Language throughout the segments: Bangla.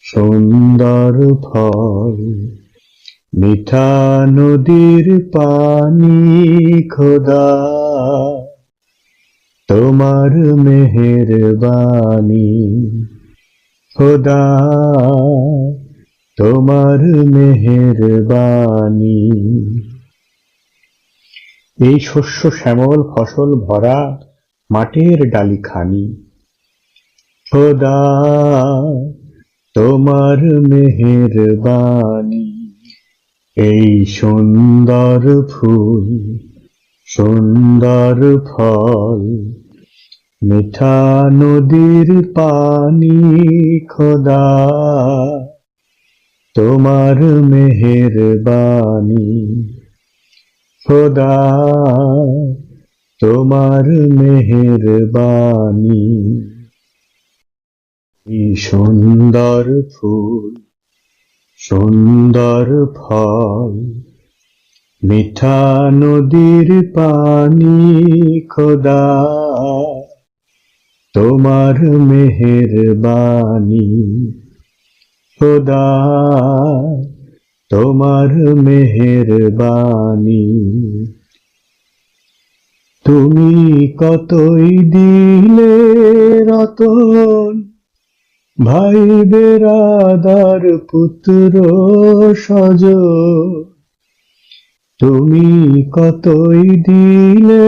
সুন্দর ফল, মিঠা নদীর পানি খোদা। তোমার মেহের মেহেরবানি, খোদা। তোমার মেহেরবানি। এই শস্য শ্যামল ফসল ভরা মাটির ডালি খানি খোদা। তোমার মেহেরবানি, এই সুন্দর ফুল, সুন্দর ফল, মিঠা নদীর পানি খোদা। তোমার মেহেরবানি, খোদা। তোমার মেহেরবানি এই সুন্দর ফুল, সুন্দর ফল। মিঠা নদীর পানি খোদা, তোমার মেহেরবানি খোদা। তোমার মেহেরবানি, তুমি কতই দিলে রতন ভাই বেরাদার পুত্র সজ। তুমি কতই দিলে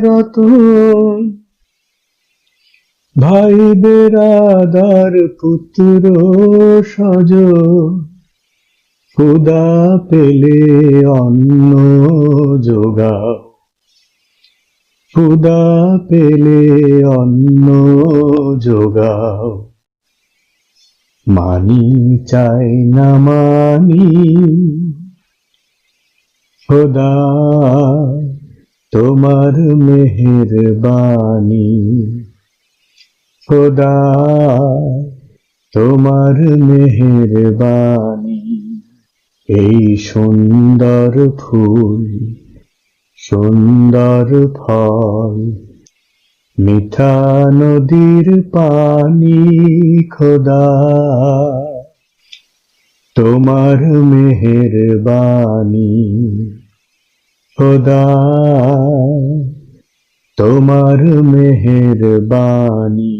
রতন? ভাই বেরাদার পুত্র সজ। খুদা পেলে অন্ন যোগাও। খুদা পেলে অন্ন যোগাও। মানি চাই না মানি। খোদা, তোমার মেহেরবানি। খোদা, তোমার মেহেরবানি। এই সুন্দর ফুল, সুন্দর ফল। মিঠা নদীর পানি খোদা তোমার মেহের বাণী খোদা তোমার মেহেরবানি